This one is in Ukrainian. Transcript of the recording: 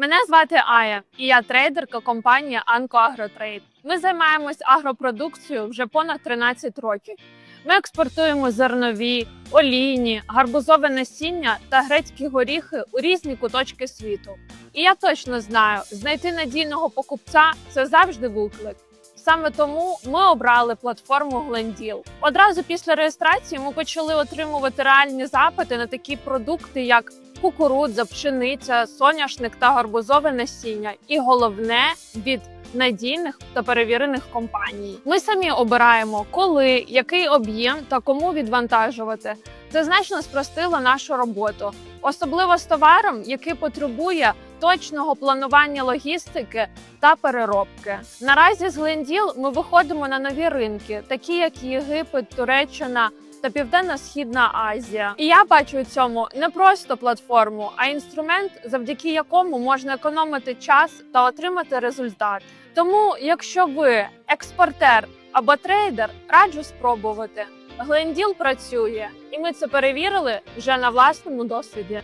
Мене звати Ая, і я трейдерка компанії Анко Агротрейд. Ми займаємось агропродукцією вже понад 13 років. Ми експортуємо зернові, олійні, гарбузове насіння та грецькі горіхи у різні куточки світу. І я точно знаю, знайти надійного покупця це завжди виклик. Саме тому ми обрали платформу Glendil. Одразу після реєстрації ми почали отримувати реальні запити на такі продукти, як кукурудза, пшениця, соняшник та гарбузове насіння. І головне від надійних та перевірених компаній. Ми самі обираємо, коли, який об'єм та кому відвантажувати. Це значно спростило нашу роботу, особливо з товаром, який потребує точного планування логістики та переробки. Наразі з Гленділ ми виходимо на нові ринки, такі як Єгипет, Туреччина та Південно-Східна Азія. І я бачу у цьому не просто платформу, а інструмент, завдяки якому можна економити час та отримати результат. Тому, якщо ви експортер або трейдер, раджу спробувати. Гленділ працює, і ми це перевірили вже на власному досвіді.